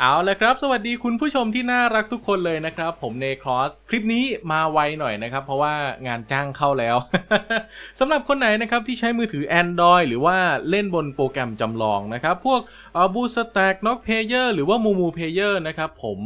เอาละครับ สวัสดีคุณผู้ชมที่น่ารักทุกคนเลยนะครับ ผมเนครอสคลิปนี้มาไวหน่อยนะครับ เพราะว่างานจ้างเข้าแล้ว สำหรับคนไหนนะครับที่ใช้มือถือ Android หรือว่าเล่นบนโปรแกรมจำลองนะครับ พวกบูสแต็กน็อกเพเยอร์หรือว่ามูมูเพเยอร์นะครับ ผม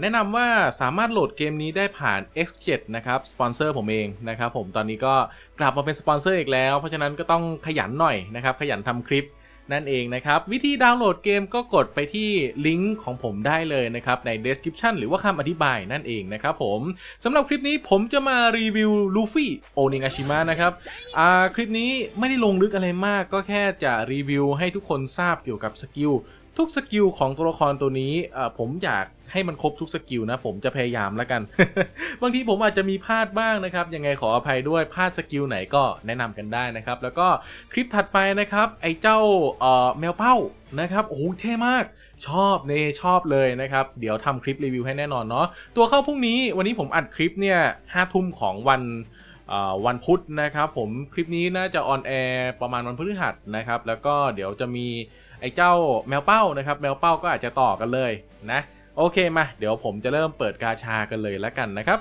แนะนำว่าสามารถโหลดเกมนี้ได้ผ่าน X7 นะครับสปอนเซอร์ผมเองนะครับผมตอนนี้ก็กลับมาเป็นสปอนเซอร์อีกแล้ว เพราะฉะนั้นก็ต้องขยันหน่อยนะครับขยันทำคลิป นั่นเองนะครับ วิธีดาวน์โหลดเกมก็กดไปที่ลิงก์ของผมได้เลยนะครับ ใน description หรือว่าคำอธิบายนั่นเองนะครับผมสำหรับคลิปนี้ผมจะมารีวิวลูฟี่โอนิงาชิมะนะครับอ่าคลิปนี้ไม่ได้ลงลึกอะไรมาก ก็แค่จะรีวิวให้ทุกคนทราบเกี่ยวกับสกิล ทุกสกิลของตัวละครตัวนี้ผมอยากให้มันครบทุกสกิลนะ ผมจะพยายามแล้วกัน บางทีผมอาจจะมีพลาดบ้างนะครับ ยังไงขออภัยด้วยพลาดสกิลไหนก็แนะนำกันได้นะครับ แล้วก็คลิปถัดไปนะครับ ไอ้เจ้าแมวเป้านะครับโอ้โหเท่มากชอบเนชอบเลยนะครับ เดี๋ยวทำคลิปรีวิวให้แน่นอนเนาะตัวเข้าพรุ่งนี้วันนี้ผมอัดคลิปเนี่ยห้าทุ่มของวันวันพุธนะครับ ผมคลิปนี้น่าจะออนแอร์ประมาณวันพฤหัสนะครับ แล้วก็เดี๋ยวจะมี ไอ้เจ้าแมวเป้านะครับ แมวเป้าก็อาจจะต่อกันเลยนะ โอเคมา เดี๋ยวผมจะเริ่มเปิดกาชากันเลยแล้วกันนะครับ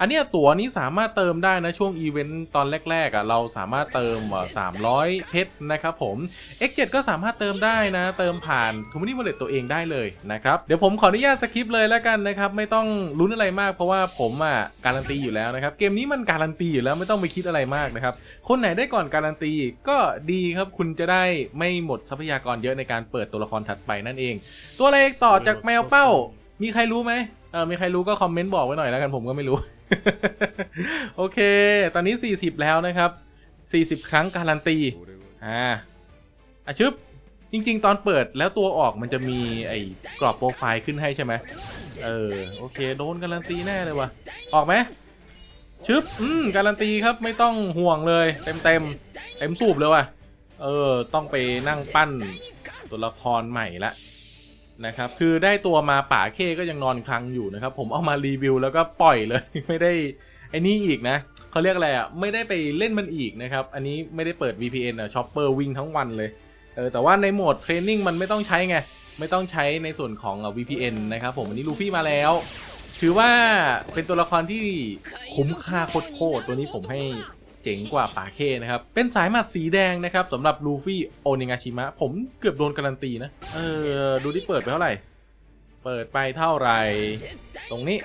อันเนี้ยตั๋วนี้สามารถเติมได้นะช่วงอีเวนต์ตอนแรกๆอะเราสามารถเติมเอ่อ300เพชรนะครับผม X7 ก็สามารถเติมได้นะ เติมผ่านทูมินิวอลเล็ตตัวเองได้เลยนะครับ เดี๋ยวผมขออนุญาตสคริปต์เลยแล้วกันนะครับ ไม่ต้องลุ้นอะไรมากเพราะว่าผมอะการันตีอยู่แล้วนะครับ เกมนี้มันการันตีอยู่แล้วไม่ต้องไปคิดอะไรมากนะครับ คนไหนได้ก่อนการันตีก็ดีครับคุณจะได้ไม่หมดทรัพยากรเยอะในการเปิดตัวละครถัดไปนั่นเอง ตัวอะไรต่อจากแมวเป้า มีใครรู้ไหมเออมีใครรู้ก็คอมเมนต์บอกไว้หน่อยแล้วกันผมก็ไม่รู้ โอเค ตอนนี้ 40 แล้วนะครับ 40 ครั้งการันตี อ่าอะชึบ จริง ๆ ตอนเปิดแล้วตัวออกมันจะมีไอ้กรอบโปรไฟล์ขึ้นให้ใช่ไหม เออ โอเค โดนการันตีแน่เลยวะออกไหมชึบ อืม การันตีครับไม่ต้องห่วงเลย เต็มเต็มเต็มสูบเลยว่ะ เออ ต้องไปนั่งปั้นตัวละครใหม่ละ นะครับคือได้ตัวมาป่าเคก็ยังนอนคลังอยู่นะครับ ผมเอามารีวิวแล้วก็ปล่อยเลย ไม่ได้ไอ้นี่อีกนะเขาเรียกอะไรอะไม่ได้ไปเล่นมันอีกนะครับอันนี้ไม่ได้เปิด VPN อะช็อปเปอร์วิ่งทั้งวันเลยเออแต่ว่าในโหมดเทรนนิ่งมันไม่ต้องใช้ไงไม่ต้องใช้ในส่วนของ VPN นะครับผมอันนี้ลูฟี่มาแล้ว ถือว่าเป็นตัวละครที่คุ้มค่าโคตรๆตัวนี้ผมให้ เจ๋งกว่าป่าเคนะครับ เป็นสายหมัดสีแดงนะครับสำหรับลูฟี่โอนิงาชิมะ ผมเกือบโดนการันตีนะ เออ ดูที่เปิดไปเท่าไหร่ เปิดไปเท่าไหร่ ตรงนี้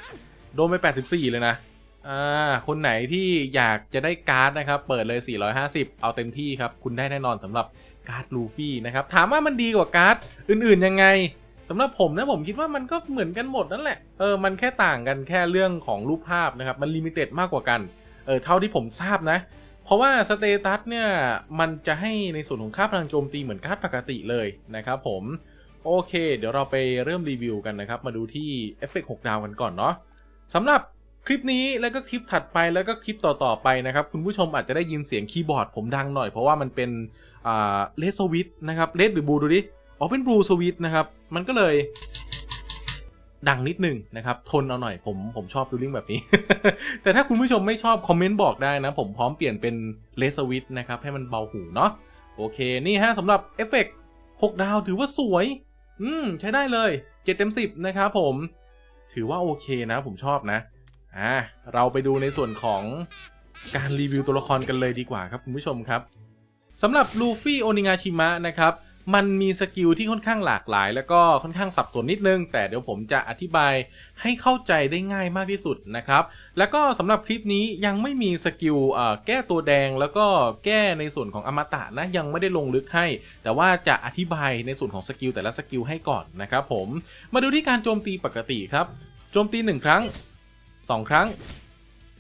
โดนไป 84 เลยนะ อ่า คนไหนที่อยากจะได้การ์ดนะครับ เปิดเลย 450 เอาเต็มที่ครับ คุณได้แน่นอนสำหรับการ์ดลูฟี่นะครับ ถามว่ามันดีกว่าการ์ดอื่นๆยังไงสำหรับผมนะผมคิดว่ามันก็เหมือนกันหมดนั่นแหละ เออ มันแค่ต่างกันแค่เรื่องของรูปภาพนะครับ มันลิมิเต็ดมากกว่ากัน เออเท่าที่ผมทราบนะ เพราะว่าสเตตัสเนี่ยมันจะให้ในส่วนของค่าพลังโจมตีเหมือนการ์ดปกติเลยนะครับผมโอเค เดี๋ยวเราไปเริ่มรีวิวกันนะครับ มาดูที่เอฟเฟกต์6ดาวกันก่อนเนาะสำหรับคลิปนี้แล้วก็คลิปถัดไปแล้วก็คลิปต่อๆไปนะครับ คุณผู้ชมอาจจะได้ยินเสียงคีย์บอร์ดผมดังหน่อยเพราะว่ามันเป็นเลสสวิตนะครับเลสหรือบลูดูดิอ๋อเป็นบลูสวิตนะครับ มันก็เลย ดังนิดหนึ่งนะครับ ทนเอาหน่อยผมผมชอบฟีลลิ่งแบบนี้ แต่ถ้าคุณผู้ชมไม่ชอบ คอมเมนต์บอกได้นะ ผมพร้อมเปลี่ยนเป็นเลสวิตนะครับ ให้มันเบาหูเนาะโอเค นี่ฮะสำหรับเอฟเฟกต์6ดาวถือว่าสวย อืม ใช้ได้เลย 7 เต็ม 10 นะครับผม ถือว่าโอเคนะ ผมชอบนะ อ่า เราไปดูในส่วนของการรีวิวตัวละครกันเลยดีกว่าครับคุณผู้ชมครับสำหรับลูฟี่โอนิงาชิมะนะครับ มันมีสกิลที่ค่อนข้างหลากหลาย แล้วก็ค่อนข้างสับสนนิดนึง แต่เดี๋ยวผมจะอธิบายให้เข้าใจได้ง่ายมากที่สุดนะครับ แล้วก็สำหรับคลิปนี้ยังไม่มีสกิลแก้ตัวแดงแล้วก็แก้ในส่วนของอมตะนะยังไม่ได้ลงลึกให้ แต่ว่าจะอธิบายในส่วนของสกิลแต่ละสกิลให้ก่อนนะครับผมมาดูที่การโจมตีปกติครับโจมตี 1 ครั้ง 2 ครั้ง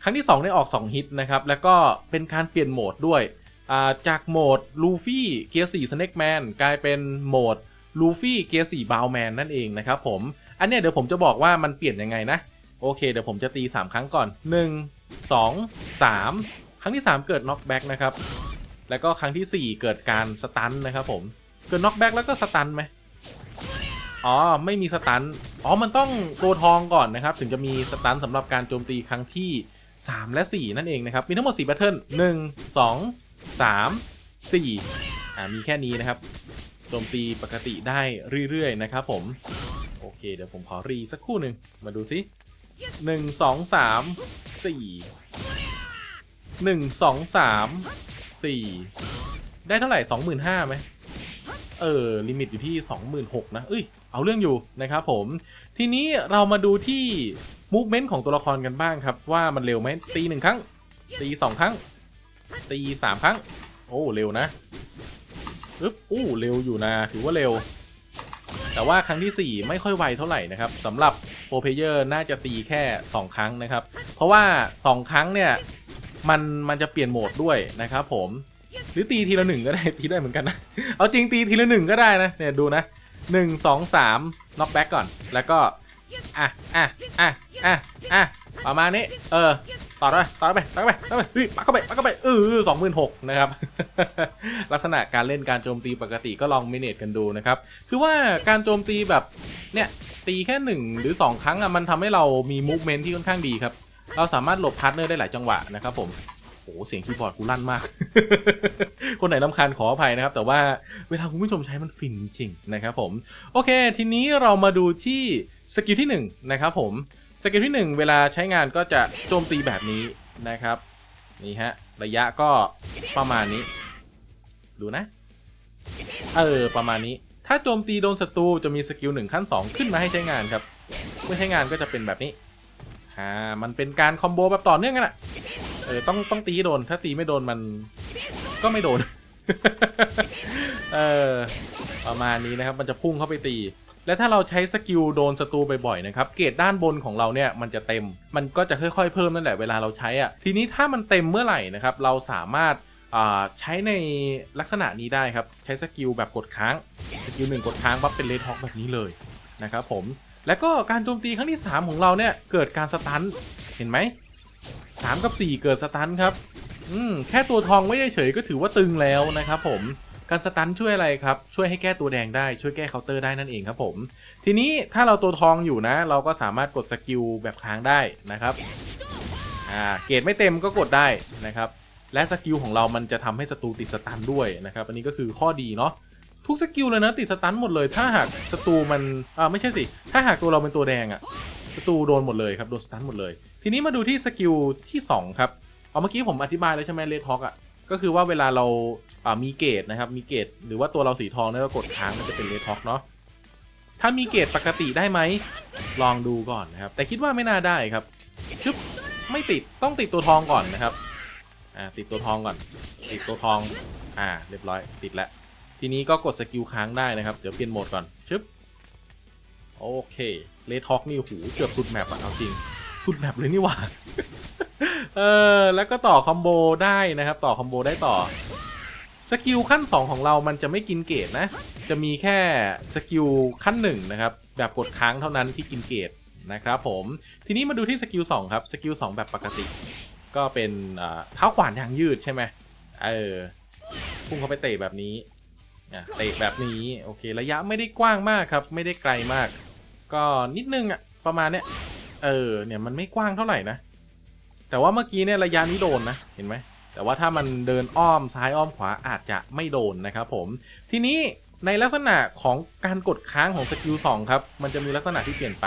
ครั้งที่2ได้ออก 2 ฮิตนะครับ แล้วก็เป็นการเปลี่ยนโหมดด้วย จากโหมดลูฟี่เกียร์4 Snake Man กลายเป็นโหมดลูฟี่เกียร์4บาวแมนนั่นเองนะครับผม อันเนี้ยเดี๋ยวผมจะบอกว่ามันเปลี่ยนยังไงนะ โอเค เดี๋ยวผมจะตี 3 ครั้งก่อน 1 2 3 ครั้งที่ 3 เกิดน็อกแบ็กนะครับ แล้วก็ครั้งทีสี่4 เกิดการสตันนะครับผม เกิดน็อกแบ็กแล้วก็สตันไหมอ๋อ ไม่มีสตัน อ๋อ มันต้องตัวทองก่อนนะครับ ถึงจะมีสตันสำหรับการโจมตีครั้งที่ 3 และ 4 นั่นเองนะครับ มีทั้งหมด4แพทเทิร์น1 2 3 4อ่ามีแค่นี้นะครับโจมตีปกติได้เรื่อยๆนะครับผมโอเคเดี๋ยวผมขอรีสักคู่หนึ่งมาดูซิหนึ่งสองสามสี่หนึ่งสองสามสี่ได้เท่าไหร่สองหมื่นห้าไหมเออ ลิมิตอยู่ที่สองหมื่นหกนะเอ้ย เอาเรื่องอยู่นะครับผม ทีนี้เรามาดูที่มูฟเมนต์ของตัวละครกันบ้างครับ ว่ามันเร็วไหมตีหนึ่งครั้ง ตีสองครั้ง ตีสามครั้ง โอ้เร็วนะอึ๊บอู้เร็วอยู่นะถือว่าเร็ว แต่ว่าครั้งที่ 4 ไม่ค่อยไวเท่าไหร่นะครับสำหรับโปรเพเยอร์น่าจะตีแค่ 2 ครั้งนะครับ เพราะว่า 2 ครั้งเนี่ยมันมันจะเปลี่ยนโหมดด้วยนะครับผมหรือตีทีละหนึ่งก็ได้ตีได้เหมือนกันนะ เอาจริงตีทีละหนึ่งก็ได้นะเนี่ยดูนะหนึ่งสองสามน็อกแบ็กก่อน แล้วก็อะอะอะอะอะประมาณนี้ เออ ต่อไปต่อไปต่อไปต่อไปเฮ้ยปักเข้าไปปักเข้าไปเออสองหมื่นหกนะครับ ลักษณะการเล่นการโจมตีปกติก็ลองเมเนจกันดูนะครับ คือว่าการโจมตีแบบ เนี่ย ตีแค่หนึ่งหรือ2ครั้งอะมันทำให้เรามีมูฟเมนท์ที่ค่อนข้างดีครับ เราสามารถหลบพาร์ทเนอร์ได้หลายจังหวะนะครับผมโอ้เสียงคีย์บอร์ดกูลั่นมาก คนไหนลำคาญขออภัยนะครับ แต่ว่าเวลาคุณผู้ชมใช้มันฟินจริงนะครับผม โอเค ทีนี้เรามาดูที่สกิลที่1นะครับผม สกิลที่ 1 เวลาใช้งานก็จะโจมตีแบบนี้นะครับ นี่ฮะ ระยะก็ประมาณนี้ ดูนะ เออ ประมาณนี้ ถ้าโจมตีโดนศัตรูจะมีสกิล1ขั้น 2 ขึ้นมาให้ใช้งานครับ เมื่อใช้งานก็จะเป็นแบบนี้อ่ามันเป็นการคอมโบแบบต่อเนื่องกันอะเออต้องต้องตีให้โดน ถ้าตีไม่โดนมันก็ไม่โดน เออ ประมาณนี้นะครับ มันจะพุ่งเข้าไปตี และถ้าเราใช้สกิลโดนศัตรูบ่อยๆนะครับเกรดด้านบนของเราเนี่ยมันจะเต็ม มันก็จะค่อยๆเพิ่มนั่นแหละเวลาเราใช้อะ่ะทีนี้ถ้ามันเต็มเมื่อไหร่นะครับเราสามารถอ่าใช้ในลักษณะนี้ได้ครับ ใช้สกิลแบบกดค้างสกิลหนึ่งกดค้างปั๊บเป็นเลดฮอกแบบนี้เลยนะครับผมแล้วก็การโจมตีครั้งที่ 3 ของเราเนี่ยเกิดการสตันเห็นไหม3กับ 4 เกิดสตันครับอืมแค่ตัวทองไว้เฉยก็ถือว่าตึงแล้วนะครับผม การสตันช่วยอะไรครับ ช่วยให้แก้ตัวแดงได้ช่วยแก้เคาน์เตอร์ได้นั่นเองครับผม ทีนี้ถ้าเราตัวทองอยู่นะ เราก็สามารถกดสกิลแบบค้างได้นะครับอ่าเกรดไม่เต็มก็กดได้นะครับและสกิลของเรามันจะทำให้ศัตรูติดสตันด้วยนะครับอันนี้ก็คือข้อดีเนาะทุกสกิลเลยนะติดสตันหมดเลย ถ้าหากศัตรูมันอ่าไม่ใช่สิ ถ้าหากตัวเราเป็นตัวแดงอะศัตรูโดนหมดเลยครับโดนสตันหมดเลย ทีนี้มาดูที่สกิลที่สองครับเอาเมื่อกี้ผมอธิบายแล้วใช่ไหมเลดฮอกอะ ก็คือว่าเวลาเราามีเกตนะครับ มีเกตหรือว่าตัวเราสีทองเนี่ยเรากดค้างมันจะเป็นเลดฮอกเนาะถ้ามีเกตปกติได้ไหมลองดูก่อนนะครับ แต่คิดว่าไม่น่าได้ครับชึบไม่ติดต้องติดตัวทองก่อนนะครับอ่าติดตัวทองก่อน ติดตัวทองอ่าเรียบร้อย ติดแล้วทีนี้ก็กดสกิลค้างได้นะครับ เดี๋ยวเปลี่ยนโหมดก่อนชึบโอเคเลดฮอกนี่โอ้โหเกือบสุดแมปอะเอาจริง สุดแมปเลยนี่หว่า เออแล้วก็ต่อคอมโบได้นะครับ ต่อคอมโบได้ต่อสกิลขั้น 2 ของเรามันจะไม่กินเกตนะ จะมีแค่สกิลขั้น1นะครับ แบบกดค้างเท่านั้นที่กินเกตนะครับผม ทีนี้มาดูที่สกิล2ครับ สกิล2แบบปกติ ก็เป็นเท้าขวานยางยืดใช่ไหมเออ พุ่งเข้าไปเตะแบบนี้ เตะแบบนี้ โอเค ระยะไม่ได้กว้างมากครับ ไม่ได้ไกลมาก ก็นิดนึงอะประมาณเนี้ย เออ เนี่ยมันไม่กว้างเท่าไหร่นะ แต่ว่าเมื่อกี้เนี่ยระยะนี้โดนนะเห็นไหมแต่ว่าถ้ามันเดินอ้อมซ้ายอ้อมขวาอาจจะไม่โดนนะครับผม ทีนี้ในลักษณะของการกดค้างของสกิล2ครับ มันจะมีลักษณะที่เปลี่ยนไป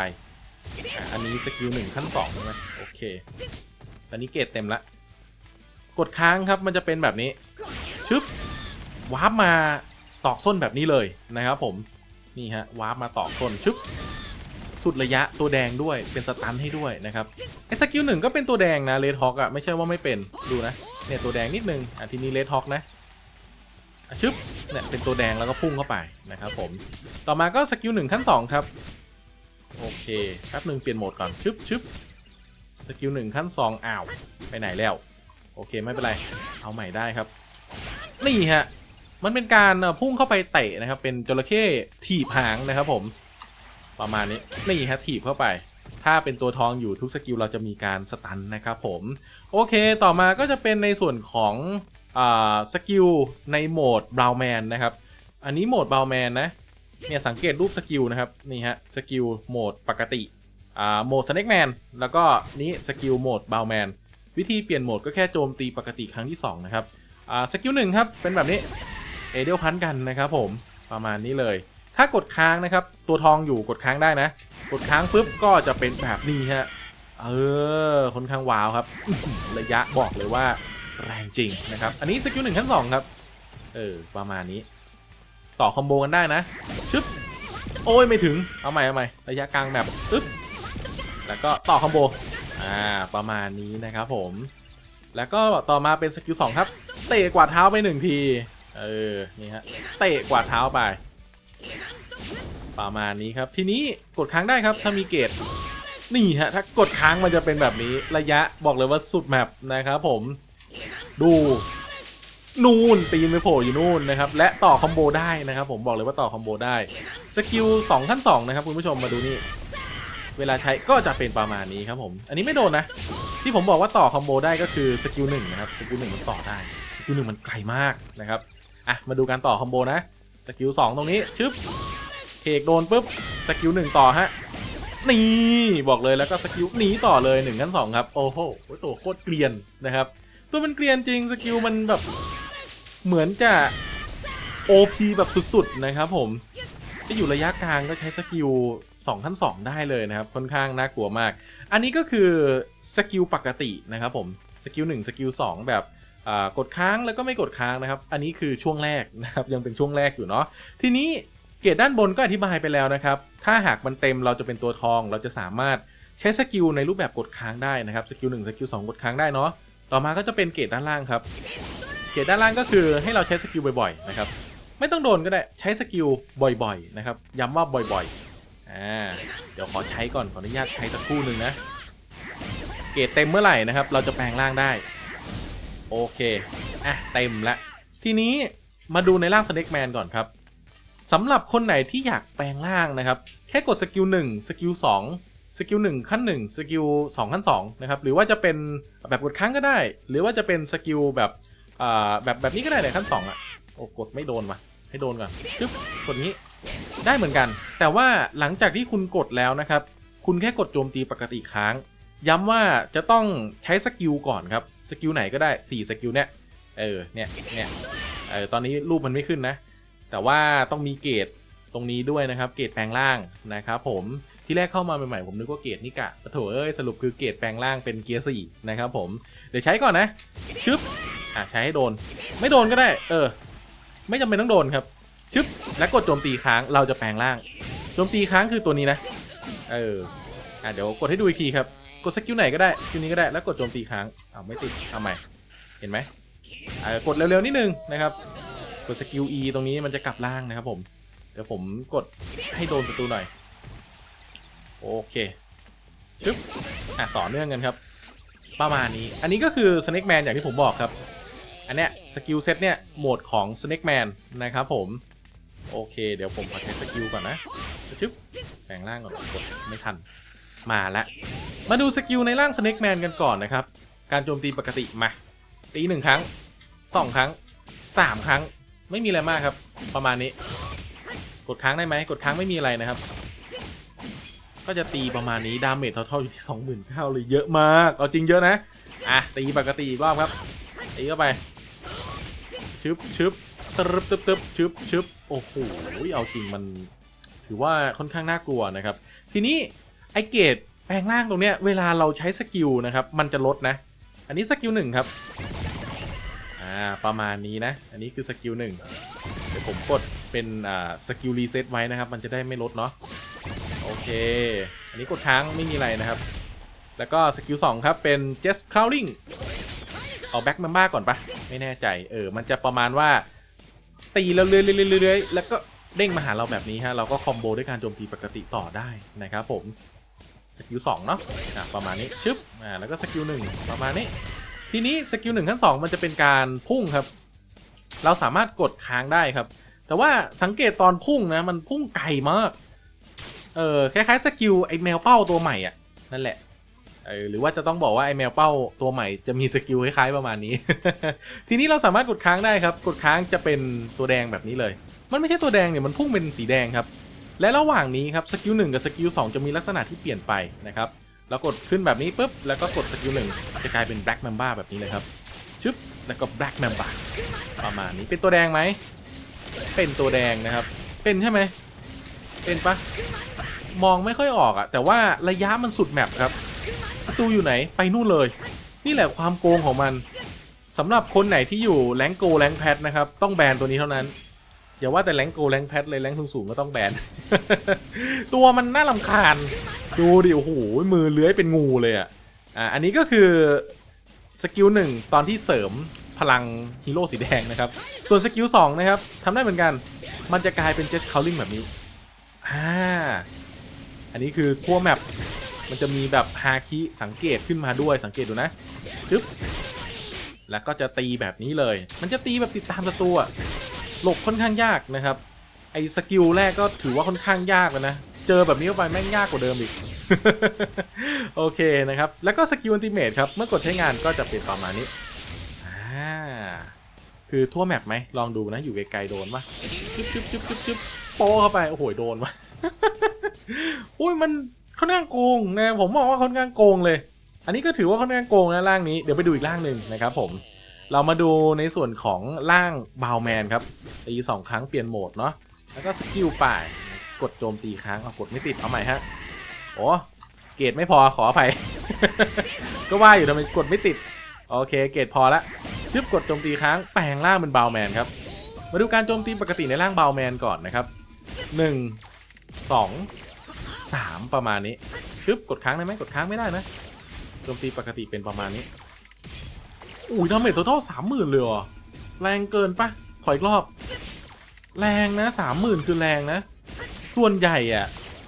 อันนี้สกิล1ขั้น2ใช่ไหมโอเคตอนนี้เกรดเต็มละ กดค้างครับมันจะเป็นแบบนี้ ชึบวาร์ปมาตอกส้นแบบนี้เลยนะครับผม นี่ฮะวาร์ปมาตอกส้นชึบ สุดระยะตัวแดงด้วยเป็นสตันให้ด้วยนะครับไอ้สกิลหนึ่งก็เป็นตัวแดงนะเลดฮอกอะไม่ใช่ว่าไม่เป็นดูนะเนี่ยตัวแดงนิดนึงอะทีนี้เลดฮอกนะชึบเนี่ยเป็นตัวแดงแล้วก็พุ่งเข้าไปนะครับผมต่อมาก็สกิลหนึ่งขั้นสองครับโอเคแป๊บหนึ่งเปลี่ยนโหมดก่อนชึบชึบสกิลหนึ่งขั้นสองอ้าวไปไหนแล้วโอเคไม่เป็นไรเอาใหม่ได้ครับนี่ฮะมันเป็นการพุ่งเข้าไปเตะนะครับเป็นจระเข้ถีบหางนะครับผม ประมาณนี้นี่ฮะถีบเข้าไป ถ้าเป็นตัวทองอยู่ทุกสกิลเราจะมีการสตันนะครับผม โอเคต่อมาก็จะเป็นในส่วนของอสกิลในโหมดบราวแมนนะครับ อันนี้โหมดบราวแมนนะเนี่ยสังเกตรูปสกิลนะครับนี่ฮะสกิลโหมดปกติอ่าโหมดสเน็กแมนแล้วก็นี้สกิลโหมดบราวแมนวิธีเปลี่ยนโหมดก็แค่โจมตีปกติครั้งที่ 2 นะครับอ่าสกิลหนึ่งครับเป็นแบบนี้เอเดียลพันกันนะครับผมประมาณนี้เลย ถ้ากดค้างนะครับ ตัวทองอยู่กดค้างได้นะ กดค้างปุ๊บก็จะเป็นแบบนี้ฮะ เออค่อนข้างว้าวครับ ระยะบอกเลยว่าแรงจริงนะครับ อันนี้สกิลหนึ่งขั้นสองครับ เออ ประมาณนี้ ต่อคอมโบกันได้นะ ชึบ โอ้ยไม่ถึง เอาใหม่เอาใหม่ ระยะกลางแบบอึ๊บ แล้วก็ต่อคอมโบ อ่า ประมาณนี้นะครับผม แล้วก็ต่อมาเป็นสกิลสองครับ เตะกวาดเท้าไปหนึ่งที เออ นี่ฮะ เตะกวาดเท้าไป ประมาณนี้ครับ ทีนี้กดค้างได้ครับ ถ้ามีเกรดนี่ฮะ ถ้ากดค้างมันจะเป็นแบบนี้ระยะบอกเลยว่าสุดแมปนะครับผมดูนู่นตีนไปโผล่อยู่นู่นนะครับ และต่อคอมโบได้นะครับ ผมบอกเลยว่าต่อคอมโบได้สกิล2ขั้น2นะครับคุณผู้ชมมาดูนี่เวลาใช้ก็จะเป็นประมาณนี้ครับผม อันนี้ไม่โดนนะ ที่ผมบอกว่าต่อคอมโบได้ก็คือสกิลหนึ่งนะครับสกิลหนึ่งมันต่อได้สกิลหนึ่งมันไกลมากนะครับอะมาดูการต่อคอมโบนะ สกิลสองตรงนี้ชึบเคกโดนปุ๊บสกิลหนึ่งต่อฮะนี่บอกเลยแล้วก็สกิลหนีต่อเลย1ขั้น2ครับ โอ้โหตัวโคตรเกลียนนะครับ ตัวมันเกลียนจริงสกิลมันแบบเหมือนจะ OP แบบสุดๆนะครับผมจะอยู่ระยะกลางก็ใช้สกิล2ขั้น2ได้เลยนะครับ ค่อนข้างน่ากลัวมาก อันนี้ก็คือสกิลปกตินะครับผมสกิล1สกิล2แบบ กดค้างแล้วก็ไม่กดค้างนะครับ อันนี้คือช่วงแรกนะครับยังเป็นช่วงแรกอยู่เนาะทีนี้เกรดด้านบนก็อธิบายไปแล้วนะครับ ถ้าหากมันเต็มเราจะเป็นตัวทอง เราจะสามารถใช้สกิลในรูปแบบกดค้างได้นะครับสกิล1สกิล2กดค้างได้เนาะต่อมาก็จะเป็นเกรดด้านล่างครับ เกรดด้านล่างก็คือให้เราใช้สกิลบ่อยๆนะครับไม่ต้องโดนก็ได้ใช้สกิลบ่อยๆนะครับย้ำว่าบ่อยๆอ่าเดี๋ยวขอใช้ก่อนขออนุญาตใช้สักครู่หนึ่งนะเกรดเต็มเมื่อไหร่นะครับ เราจะแปลงร่างได้ โอเค อะ เต็มละทีนี้มาดูในร่างสเน็กแมนก่อนครับสำหรับคนไหนที่อยากแปลงร่างนะครับ แค่กดสกิล1สกิล2สกิล1ขั้น1สกิล2ขั้น2นะครับ หรือว่าจะเป็นแบบกดค้างก็ได้ หรือว่าจะเป็นสกิลแบบอ่าแบบแบบนี้ก็ได้เลยขั้น2อะ โอ้กดไม่โดนว่ะให้โดนก่อนชึบกดนี้ได้เหมือนกัน แต่ว่าหลังจากที่คุณกดแล้วนะครับ คุณแค่กดโจมตีปกติค้าง ย้ำว่าจะต้องใช้สกิลก่อนครับ สกิลไหนก็ได้ 4 สกิลเนี้ยเออ เนี่ย เนี่ย เออ ตอนนี้รูปมันไม่ขึ้นนะ แต่ว่าต้องมีเกรดตรงนี้ด้วยนะครับ เกรดแปลงร่างนะครับผม ที่แรกเข้ามาใหม่ๆผมนึกว่าเกรดนิกะปะโถเอ้ย สรุปคือเกรดแปลงร่างเป็นเกียร์สี่นะครับผม เดี๋ยวใช้ก่อนนะ ชึบ อะใช้ให้โดน ไม่โดนก็ได้ เออ ไม่จำเป็นต้องโดนครับ ชึบ แล้วกดโจมตีค้าง เราจะแปลงร่าง โจมตีค้างคือตัวนี้นะ เออ อะเดี๋ยวกดให้ดูอีกทีครับ กดสกิลไหนก็ได้สกิลนี้ก็ได้แล้วกดโจมตีค้างอ้าวไม่ติดเอาใหม่เห็นไหมกดเร็วๆนิดนึงนะครับกดสกิล E ตรงนี้มันจะกลับล่างนะครับผม เดี๋ยวผมกดให้โดนประตูหน่อย โอเคชึบอะต่อเนื่องกันครับ ประมาณนี้ อันนี้ก็คือ Snake Man อย่างที่ผมบอกครับ อันเนี้ยสกิลเซตเนี่ยโหมดของ Snake Man นะครับผม โอเค เดี๋ยวผมขอใช้สกิลก่อนนะชึบแปลงร่างก่อนกดไม่ทัน มาแล้ว มาดูสกิลในร่าง Snake Man กันก่อนนะครับ การโจมตีปกติมา ตีหนึ่งครั้งสองครั้งสามครั้ง ไม่มีอะไรมากครับ ประมาณนี้ กดค้างได้ไหมกดค้างไม่มีอะไรนะครับ ก็จะตีประมาณนี้ ดาเมจเท่าๆอยู่ที่สองหมื่นเก้าเลยเยอะมาก เอาจริงเยอะนะ อะ ตีปกติอีกรอบครับ ตีเข้าไป ชึบชึบตึบตึบตึบชึบชึบโอ้โห เอาจริงมัน ถือว่าค่อนข้างน่ากลัวนะครับ ทีนี้ไอเกต ลงร่างตรงเนี้ยเวลาเราใช้สกิลนะครับ มันจะลดนะ อันนี้สกิลหนึ่งครับ อ่า ประมาณนี้นะ อันนี้คือสกิลหนึ่งเดี๋ยวผมกดเป็นอ่าสกิลรีเซ็ตไว้นะครับ มันจะได้ไม่ลดเนาะ โอเค อันนี้กดค้างไม่มีอะไรนะครับ แล้วก็สกิล2ครับ เป็น just crawling เอาแบ็กมันบ้าก่อนปะไม่แน่ใจ เออ มันจะประมาณว่า ตีแล้วเรื่อยๆแล้วก็เด้งมาหาเราแบบนี้ฮะ เราก็คอมโบด้วยการโจมตีปกติต่อได้นะครับผม กิล2เนาะอะประมาณนี้ชึบอ่าแล้วก็สกิล1ประมาณนี้ ทีนี้สกิล1ขั้น2มันจะเป็นการพุ่งครับ เราสามารถกดค้างได้ครับ แต่ว่าสังเกตตอนพุ่งนะ มันพุ่งไกลมาก เออคล้ายๆสกิลไอแมวเป้าตัวใหม่อะนั่นแหละเออหรือว่าจะต้องบอกว่าไอแมวเป้าตัวใหม่จะมีสกิลคล้ายๆประมาณนี้ ทีนี้เราสามารถกดค้างได้ครับ กดค้างจะเป็นตัวแดงแบบนี้เลย มันไม่ใช่ตัวแดงเนี่ยมันพุ่งเป็นสีแดงครับ และระหว่างนี้ครับสกิลหนึ่งกับสกิลสองจะมีลักษณะที่เปลี่ยนไปนะครับแล้วกดขึ้นแบบนี้ปุ๊บแล้วก็กดสกิลหนึ่งจะกลายเป็น Black Mamba แบบนี้เลยครับชึบแล้วก็ Black Mamba ประมาณนี้เป็นตัวแดงไหมเป็นตัวแดงนะครับ เป็นใช่ไหมเป็นปะมองไม่ค่อยออกอะแต่ว่าระยะมันสุดแมปครับศัตรูอยู่ไหนไปนู่นเลย นี่แหละความโกงของมันสำหรับคนไหนที่อยู่แรงโกแรงแพทนะครับ ต้องแบนตัวนี้เท่านั้น อย่าว่าแต่แรงโกแรงแพทเลยแรงสูงๆก็ต้องแบน ตัวมันน่าลำคาญ ดูดิโอ้โหมือเลื้อยเป็นงูเลยอะอ่าอันนี้ก็คือสกิลหนึ่งตอนที่เสริมพลังฮีโร่สีแดงนะครับ ส่วนสกิลสองนะครับทำได้เหมือนกัน มันจะกลายเป็นเจสคาลิงแบบนี้อ่าอันนี้คือทั่วแมปมันจะมีแบบฮาคิสังเกตขึ้นมาด้วยสังเกตดูนะจึ๊บแล้วก็จะตีแบบนี้เลย มันจะตีแบบติดตามศัตรูอะ หลบค่อนข้างยากนะครับ ไอ้สกิลแรกก็ถือว่าค่อนข้างยากแล้วนะ เจอแบบนี้เข้าไปแม่งยากกว่าเดิมอีก โอเคนะครับ แล้วก็สกิลอันติเมทครับ เมื่อกดใช้งานก็จะเป็นประมาณนี้ อ่า คือทั่วแมปไหม ลองดูนะ อยู่ไกลๆโดนปะจึ๊บจึ๊บจึ๊บจึ๊บจึ๊บโปเข้าไป โอ้โหโดนวะอุ้ยมันค่อนข้างโกงนะ ผมบอกว่าค่อนข้างโกงเลย อันนี้ก็ถือว่าค่อนข้างโกงนะร่างนี้ เดี๋ยวไปดูอีกร่างหนึ่งนะครับผม เรามาดูในส่วนของร่างบาวแมนครับตีสองครั้งเปลี่ยนโหมดเนาะแล้วก็สกิลป่ายกดโจมตีค้างเอากดไม่ติดเอาใหม่ฮะโอ้เกรดไม่พอขออภัย ก็ว่าอยู่ทำไมกดไม่ติด โอเคเกรดพอละชึบกดโจมตีค้างแปลงร่างเป็นบาวแมนครับ มาดูการโจมตีปกติในร่างบาวแมนก่อนนะครับ 1 2 3 ประมาณนี้ชึบกดค้างได้ไหมกดค้างไม่ได้นะโจมตีปกติเป็นประมาณนี้ อุ้ยดาเมจตัวเท่าสามหมื่นเลยเหรอ แรงเกินปะขออีกรอบ แรงนะสามหมื่นคือแรงนะ ส่วนใหญ่อะ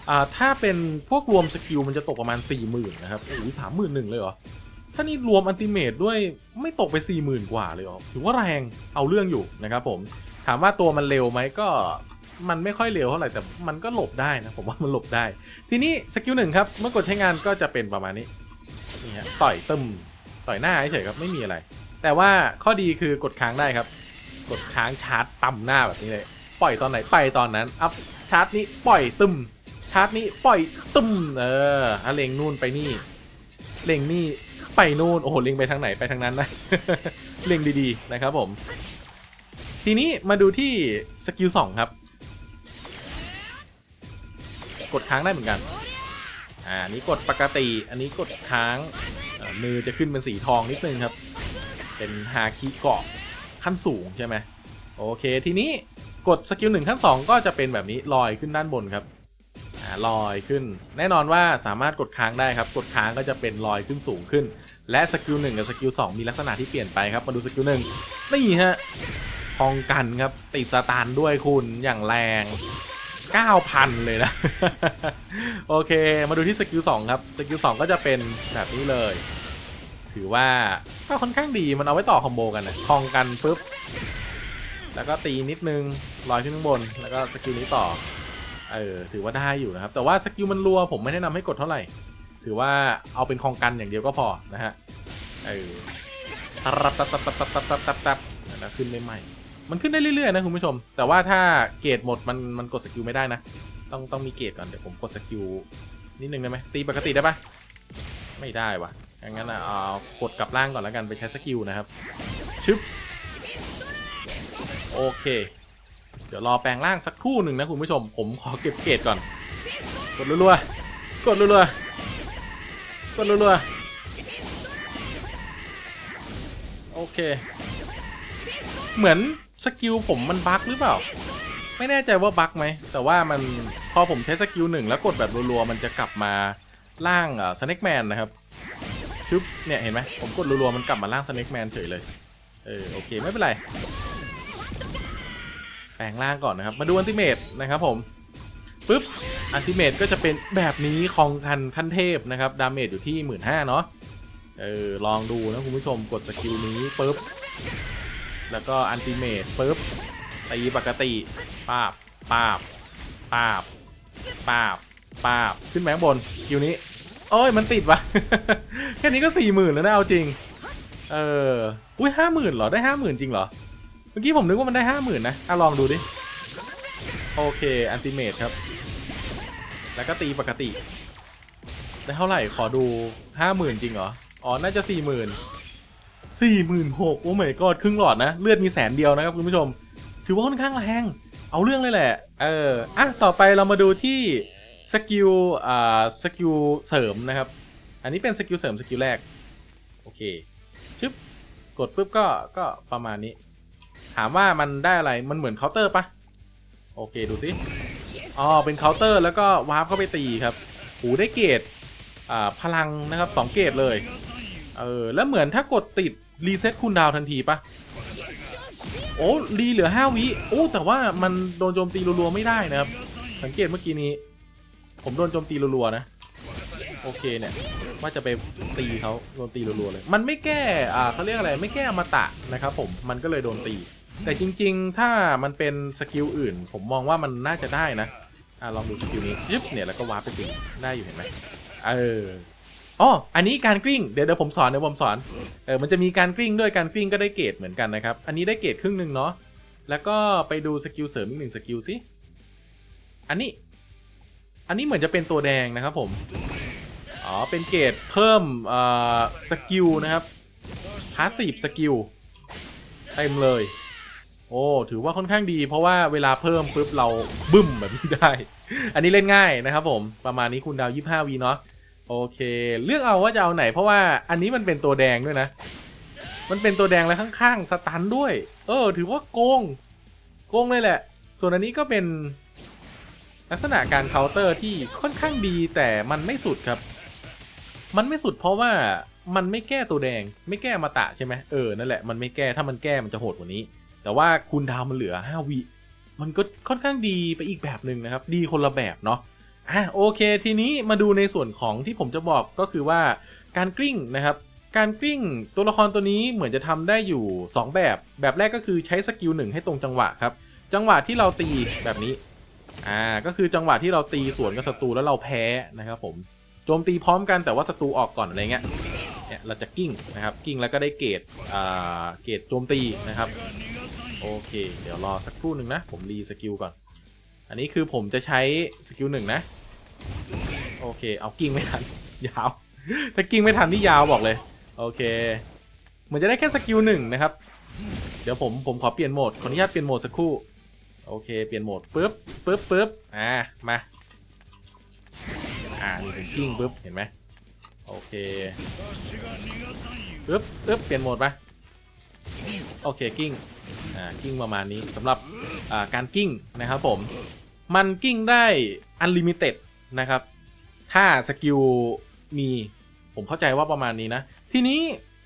อ่าถ้าเป็นพวกรวมสกิลมันจะตกประมาณ4ี่หมื่นนะครับโอ้ยสามหมื่นหนึ่งเลยเหรอ ถ้านี่รวมอันติเมตด้วยไม่ตกไป4ี่หมื่นกว่าเลยเหรอ ถือว่าแรงเอาเรื่องอยู่นะครับผม ถามว่าตัวมันเร็วไหมก็มันไม่ค่อยเร็วเท่าไหร่แต่มันก็หลบได้นะผมว่ามันหลบได้ ทีนี้สกิลหนึ่งครับ เมื่อกดใช้งานก็จะเป็นประมาณนี้นี่ฮะต่อยตึม ต่อยหน้าเฉยครับไม่มีอะไร แต่ว่าข้อดีคือกดค้างได้ครับ กดค้างชาร์จต่ำหน้าแบบนี้เลย ปล่อยตอนไหนไปตอนนั้นอัพชาร์จนี้ปล่อยตึมชาร์จนี้ปล่อยตึมเออถ้าเล็งนู่นไปนี่ เล็งนี่ไปนู่นโอ้โหเล็งไปทางไหนไปทางนั้นนะเล็งดีๆนะครับผม ทีนี้มาดูที่สกิลสองครับ กดค้างได้เหมือนกันอ่านี้กดปกติ อันนี้กดค้าง มือจะขึ้นเป็นสีทองนิดนึงครับ เป็นฮาคิเกาะขั้นสูงใช่ไหมโอเคทีนี้กดสกิลหนึ่งขั้น 2 ก็จะเป็นแบบนี้ลอยขึ้นด้านบนครับอลอยขึ้น แน่นอนว่าสามารถกดค้างได้ครับ กดค้างก็จะเป็นลอยขึ้นสูงขึ้น และสกิลหนึ่งกับสกิลสองมีลักษณะที่เปลี่ยนไปครับ มาดูสกิลหนึ่งนี่ฮะพองกันครับติดสตาร์ด้วยคุณอย่างแรง 9,000 เลยนะ โอเค มาดูที่สกิล2ครับ สกิล2ก็จะเป็นแบบนี้เลย ถือว่าก็ค่อนข้างดีมันเอาไว้ต่อคอมโบกันนะคลองกันปุ๊บ แล้วก็ตีนิดนึงลอยขึ้นข้างบน แล้วก็สกิลนี้ต่อ เออถือว่าได้อยู่นะครับ แต่ว่าสกิลมันรัวผมไม่แนะนำให้กดเท่าไหร่ ถือว่าเอาเป็นคลองกันอย่างเดียวก็พอนะฮะ เออตับตับตับตับตับตับตับตับตับนะขึ้นใหม่ๆมันขึ้นได้เรื่อยๆนะคุณผู้ชม แต่ว่าถ้าเกรดหมดมันมันกดสกิลไม่ได้นะ ต้องต้องมีเกรดก่อนเดี๋ยวผมกดสกิลนิดนึงได้ไหมตีปกติได้ปะไม่ได้วะ งั้นอะเอากดกลับล่างก่อนแล้วกันไปใช้สกิลนะครับ ชึบ โอเค เดี๋ยวรอแปลงร่างสักครู่หนึ่งนะคุณผู้ชม ผมขอเก็บเกรดก่อน กดรัวๆ กดรัวๆ กดรัวๆ โอเค เหมือนสกิลผมมันบั๊กหรือเปล่า ไม่แน่ใจว่าบั๊กไหม แต่ว่ามันพอผมใช้สกิลหนึ่งแล้วกดแบบรัวๆ มันจะกลับมาล่างอ่าสเน็กแมนนะครับ ชึบเนี่ยเห็นไหมผมกดรัวๆมันกลับมาล่างสเน็กแมนเฉยเลย เออโอเคไม่เป็นไร แปลงร่างก่อนนะครับ มาดูอันติเมตนะครับผมปุ๊บอันติเมตก็จะเป็นแบบนี้คองคันขั้นเทพนะครับ ดาเมจอยู่ที่1 5ื่นห้าเนาะเออลองดูนะคุณผู้ชมกดสกิลนี้ปุ๊บแล้วก็อันติเมตปุ๊บตีปกติปาบปาบปาบปาบปาบขึ้นแมงบนสกิลนี้ อ้ยมันติดวะ แค่นี้ก็สี่หมื่นแล้วนะเอาจริง เออ อุ้ยห้าหมื่นเหรอ ได้ห้าหมื่นจริงเหรอ เมื่อกี้ผมนึกว่ามันได้ห้าหมื่นนะอะลองดูดิ โอเค อันติเมตครับ แล้วก็ตีปกติ ได้เท่าไหร่ ขอดูห้าหมื่นจริงเหรอ อ๋อ น่าจะสี่หมื่นสี่หมื่นหกโอ้ไม่กอดครึ่งหลอดนะ เลือดมีแสนเดียวนะครับคุณผู้ชม ถือว่าค่อนข้างแรง เอาเรื่องเลยแหละ เออ อะ ต่อไปเรามาดูที่ สกิลอ่าสกิลเสริมนะครับ อันนี้เป็นสกิลเสริมสกิลแรก โอเคชึบกดปุ๊บก็ก็ประมาณนี้ ถามว่ามันได้อะไรมันเหมือนเคาน์เตอร์ปะโอเคดูสิอ๋อเป็นเคาน์เตอร์แล้วก็วาร์ปเข้าไปตีครับโอ้ได้เกรดอ่าพลังนะครับสองเกรดเลยเออแล้วเหมือนถ้ากดติดรีเซ็ตคูลดาวทันทีปะโอ้รีเหลือ 5 วิโอ้แต่ว่ามันโดนโจมตีรัวๆไม่ได้นะครับ สังเกตเมื่อกี้นี้ ผมโดนโจมตีรัวๆนะ โอเคเนี่ยว่าจะไปตีเขาโดนตีรัวๆเลย มันไม่แก้อ่าเขาเรียกอะไรไม่แก้อมตะนะครับผมมันก็เลยโดนตี แต่จริงๆ ถ้ามันเป็นสกิลอื่น ผมมองว่ามันน่าจะได้นะอ่าลองดูสกิลนี้ยึบเนี่ยแล้วก็วาร์ปไปตีได้อยู่เห็นไหมเอออ๋ออันนี้การกลิ้ง เดี๋ยวเดี๋ยวผมสอนเดี๋ยวผมสอน เออ มันจะมีการกลิ้งด้วยการกลิ้งก็ได้เกรดเหมือนกันนะครับ อันนี้ได้เกรดครึ่งหนึ่งเนาะ แล้วก็ไปดูสกิลเสริมอีกหนึ่งสกิลสิ อันนี้ อันนี้เหมือนจะเป็นตัวแดงนะครับผม อ๋อ เป็นเกรดเพิ่มสกิลนะครับพาสซีฟสกิลเต็มเลย โอ้ ถือว่าค่อนข้างดี เพราะว่าเวลาเพิ่มปุ๊บเราบึ้มแบบนี้ได้ อันนี้เล่นง่ายนะครับผม ประมาณนี้คุณดาว 25วีเนาะ โอเค เลือกเอาว่าจะเอาไหน เพราะว่าอันนี้มันเป็นตัวแดงด้วยนะ มันเป็นตัวแดงแล้วข้างๆ สตันด้วย เออ ถือว่าโกง โกงเลยแหละ ส่วนอันนี้ก็เป็น ลักษณะการเคาน์เตอร์ที่ค่อนข้างดีแต่มันไม่สุดครับ มันไม่สุดเพราะว่ามันไม่แก้ตัวแดง ไม่แก้มาตะใช่ไหมเออนั่นแหละมันไม่แก้ถ้ามันแก้มันจะโหดกว่านี้ แต่ว่าคูณดาวมันเหลือ5วิมันก็ค่อนข้างดีไปอีกแบบหนึ่งนะครับ ดีคนละแบบเนาะอะโอเค ทีนี้มาดูในส่วนของที่ผมจะบอกก็คือว่าการกลิ้งนะครับการกลิ้งตัวละครตัวนี้เหมือนจะทำได้อยู่ 2 แบบ แบบแรกก็คือใช้สกิลหนึ่งให้ตรงจังหวะครับ จังหวะที่เราตีแบบนี้ อ่าก็คือจังหวะที่เราตีสวนกับศัตรูแล้วเราแพ้นะครับผมโจมตีพร้อมกันแต่ว่าศัตรูออกก่อนอะไรเงี้ยเนี่ยเราจะกิ้งนะครับกิ้งแล้วก็ได้เกรดอ่าเกรดโจมตีนะครับโอเค เดี๋ยวรอสักครู่หนึ่งนะ ผมรีสกิลก่อน อันนี้คือผมจะใช้สกิลหนึ่งนะ โอเค เอากิ้งไม่ทัน ยาว ถ้ากิ้งไม่ทันนี่ยาวบอกเลย โอเค เหมือนจะได้แค่สกิลหนึ่งนะครับ เดี๋ยวผมผมขอเปลี่ยนโหมด ขออนุญาตเปลี่ยนโหมดสักครู่ โอเค เปลี่ยนโหมดปึ๊บปึ๊บปึ๊บอ่า มา อ่านี่ผมกิ้งปึ๊บ เห็นไหมโอเคปึ๊บปึ๊บ เปลี่ยนโหมดไปโอเค กิ้ง อ่า กิ้งประมาณนี้สำหรับ อ่า การกิ้งนะครับผม มันกิ้งได้อันลิมิเต็ดนะครับ ถ้าสกิลมี ผมเข้าใจว่าประมาณนี้นะ ทีนี้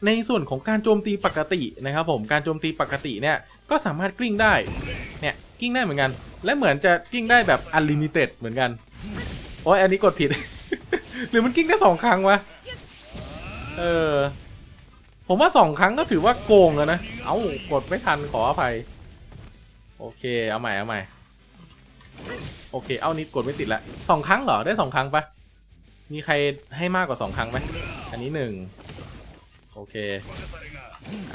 ในส่วนของการโจมตีปกตินะครับผม การโจมตีปกติเนี่ย ก็สามารถกลิ้งได้ เนี่ย กิ้งได้เหมือนกัน และเหมือนจะกิ้งได้แบบอันลิมิเต็ดเหมือนกันโอ้ยอันนี้กดผิด หรือมันกิ้งได้สองครั้งวะเออผมว่าสองครั้งก็ถือว่าโกงอะนะ เอ้ากดไม่ทันขออภัย โอเค เอาใหม่ เอาใหม่ โอเค เอานิดกดไม่ติดละสองครั้งเหรอ ได้สองครั้งปะมีใครให้มากกว่าสองครั้งไหม อันนี้หนึ่งโอเค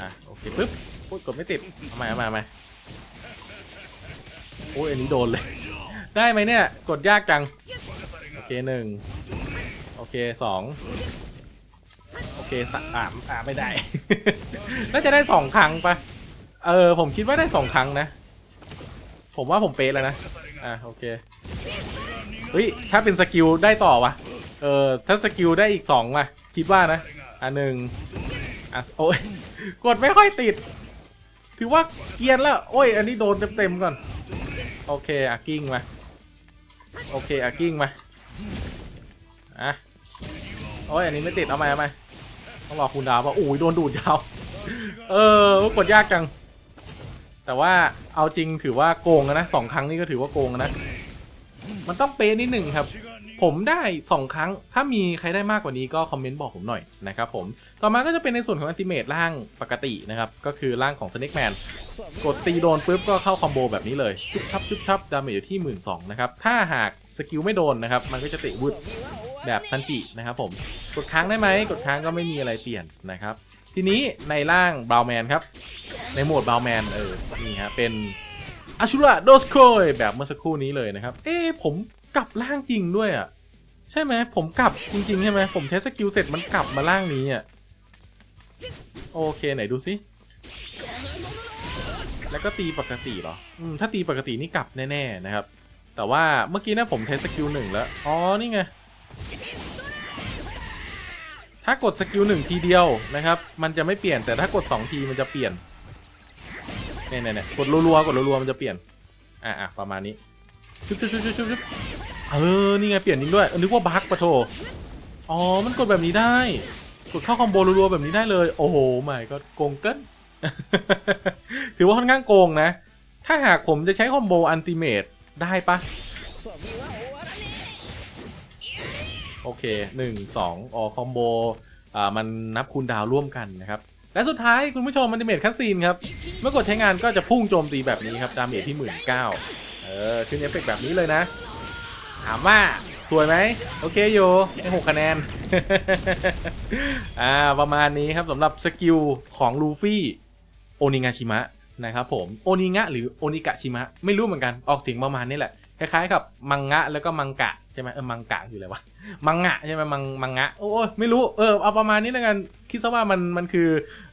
อะ โอเค ปึ๊บพูดกดไม่ติด เอาใหม่ เอาใหม่เอาใหม่ โอ้ยอันนี้โดนเลย ได้ไหมเนี่ย กดยากจัง โอเคหนึ่งโอเคสองโอเคสามอ่าอ่าไม่ได้ น่าจะได้สองครั้งปะเออ ผมคิดว่าได้สองครั้งนะ ผมว่าผมเป๊ะแล้วนะ อะโอเคเฮ้ยถ้าเป็นสกิลได้ต่อวะเออถ้าสกิลได้อีกสองว่ะคิดว่านะ อะหนึ่งอะโอ้ยกดไม่ค่อยติด ถือว่าเกรียนแล้ว โอ้ย อันนี้โดนเต็มๆก่อน โอเคอะกิ้งมา โอเคอะกิ้งมา อะ โอ้ยอันนี้ไม่ติด เอาไหมเอาไหมต้องรอคูณดาวป่ะอุ้ยโดนดูดยาว เออกดยากจัง แต่ว่าเอาจริงถือว่าโกงนะสองครั้งนี่ก็ถือว่าโกงนะ มันต้องเปนิดหนึ่งครับ ผมได้ 2 ครั้ง ถ้ามีใครได้มากกว่านี้ก็คอมเมนต์บอกผมหน่อยนะครับผม ต่อมาก็จะเป็นในส่วนของอัลติเมทร่างปกตินะครับ ก็คือร่างของ Snake Man กดตีโดนปุ๊บก็เข้าคอมโบแบบนี้เลย ชุบชับชุบชับดาเมจอยู่ที่ 1 2ื่นนะครับ ถ้าหากสกิลไม่โดนนะครับ มันก็จะติวุดแบบซันจินะครับผม กดค้างได้ไหม กดค้างก็ไม่มีอะไรเปลี่ยนนะครับ ทีนี้ในร่างบราวแมนครับ ในโหมดบราวแมนเออ นี่ฮะ เป็นอาชูระโดสโคยแบบเมื่อสักครู่นี้เลยนะครับ เอ๊ผมกลับร่างจริงด้วยอะ ใช่ไหมผมกลับจริงๆใช่ไหมผมใช้สกิลเสร็จมันกลับมาร่างนี้อะโอเคไหนดูสิแล้วก็ตีปกติเหรออืมถ้าตีปกตินี่กลับแน่ๆนะครับ แต่ว่าเมื่อกี้นะผมใช้สกิลหนึ่งแล้วอ๋อนี่ไงถ้ากดสกิลหนึ่งทีเดียวนะครับ มันจะไม่เปลี่ยนแต่ถ้ากดสองทีมันจะเปลี่ยนเนี่ยเนี่ยเนี่ยกดรัวๆกดรัวๆมันจะเปลี่ยนอะอะประมาณนี้ชุบชุบชุบชุบชุบชุบ เออ นี่ไงเปลี่ยนยิงด้วย นึกว่าบั๊กปะโถอ๋อ มันกดแบบนี้ได้ กดเข้าคอมโบรัวๆแบบนี้ได้เลย โอ้โหใหม่ก็โกงเกินถือว่าค่อนข้างโกงนะ ถ้าหากผมจะใช้คอมโบอันติเมตได้ปะโอเคหนึ่งสองออคอมโบ อ่า มันนับคูณดาวร่วมกันนะครับ และสุดท้ายคุณผู้ชมมันติเมตคัสซีนครับ เมื่อกดใช้งานก็จะพุ่งโจมตีแบบนี้ครับ ดาเมจที่หมื่นเก้าเออ ขึ้นเอฟเฟกแบบนี้เลยนะ ถามว่าสวยไหมโอเคอยู่ให้หกคะแนน อ่าประมาณนี้ครับสำหรับสกิลของลูฟี่โอนิงาชิมะนะครับผมโอนิงะหรือโอนิกะชิมะไม่รู้เหมือนกันออกเสียงประมาณนี้แหละคล้ายๆกับมังงะแล้วก็มังกะใช่ไหมเออมังกะอยู่เลยวะมังงะใช่ไหมมังมังงะโอ้ยไม่รู้เออเอาประมาณนี้แล้วกันคิดซะว่ามันมันคือ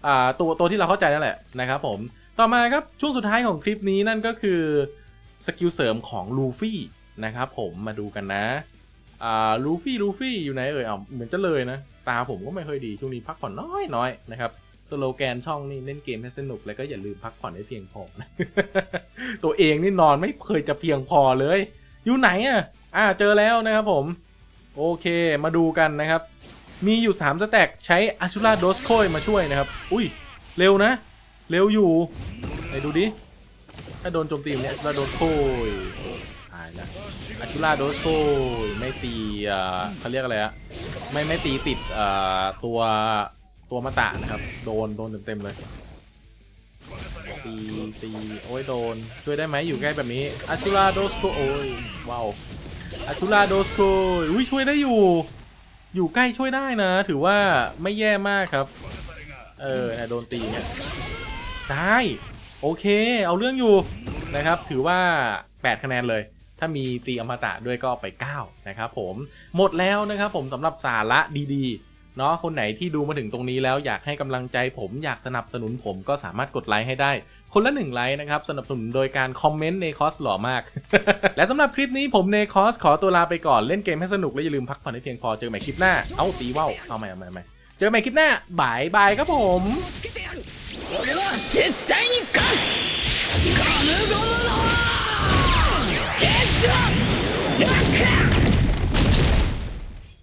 อ่าตัวตัวที่เราเข้าใจนั่นแหละนะครับผมต่อมาครับช่วงสุดท้ายของคลิปนี้นั่นก็คือสกิลเสริมของลูฟี่ นะครับผมมาดูกันนะอ่าลูฟี่ลูฟี่อยู่ไหนเอ่ยอ่าเหมือนจะเลยนะ ตาผมก็ไม่ค่อยดีช่วงนี้พักผ่อนน้อยน้อยนะครับสโลแกนช่องนี่เล่นเกมให้สนุกแล้วก็อย่าลืมพักผ่อนให้เพียงพอ ตัวเองนี่นอนไม่เคยจะเพียงพอเลย อยู่ไหนอะอ่าเจอแล้วนะครับผม โอเคมาดูกันนะครับ มีอยู่3สแต็กใช้อาชูราโดสโคยมาช่วยนะครับ อุ้ยเร็วนะ เร็วอยู่ไหนดูดิถ้าโดนโจมตีเนี่ยอาชูราโดสโคย ยแล้วอาชูราโดสโคยไม่ตีเอ่อเขาเรียกอะไรอะไม่ไม่ตีติดเอ่อตัวตัวมาตะนะครับ โดนโดนเต็มๆเลย ตีตีโอ้ยโดน ช่วยได้ไหมอยู่ใกล้แบบนี้อาชูราโดสโคโอ้ยว้าวอาชูราโดสโกยอุ้ยช่วยได้อยู่ อยู่ใกล้ช่วยได้นะ ถือว่าไม่แย่มากครับ เออเนี่ยโดนตีเนี่ยได้โอเค เอาเรื่องอยู่นะครับ ถือว่า 8 คะแนนเลย ถ้ามีตีอมตะด้วยก็ไป 9 นะครับผม หมดแล้วนะครับผมสำหรับสาระดีๆ เนาะ คนไหนที่ดูมาถึงตรงนี้แล้วอยากให้กำลังใจผมอยากสนับสนุนผมก็สามารถกดไลค์ให้ได้ คนละหนึ่งไลค์นะครับ สนับสนุนโดยการคอมเมนต์ในคอสหล่อมาก และสำหรับคลิปนี้ผมในคอสขอตัวลาไปก่อนเล่นเกมให้สนุกและอย่าลืมพักผ่อนให้เพียงพอเจอกันใหม่คลิปหน้า เอ้าตีว่าวเอาใหม่เอาใหม่เอาใหม่เจอกันใหม่คลิปหน้าบายบายครับผม つけてやる俺は絶対に勝つガムゴムの back.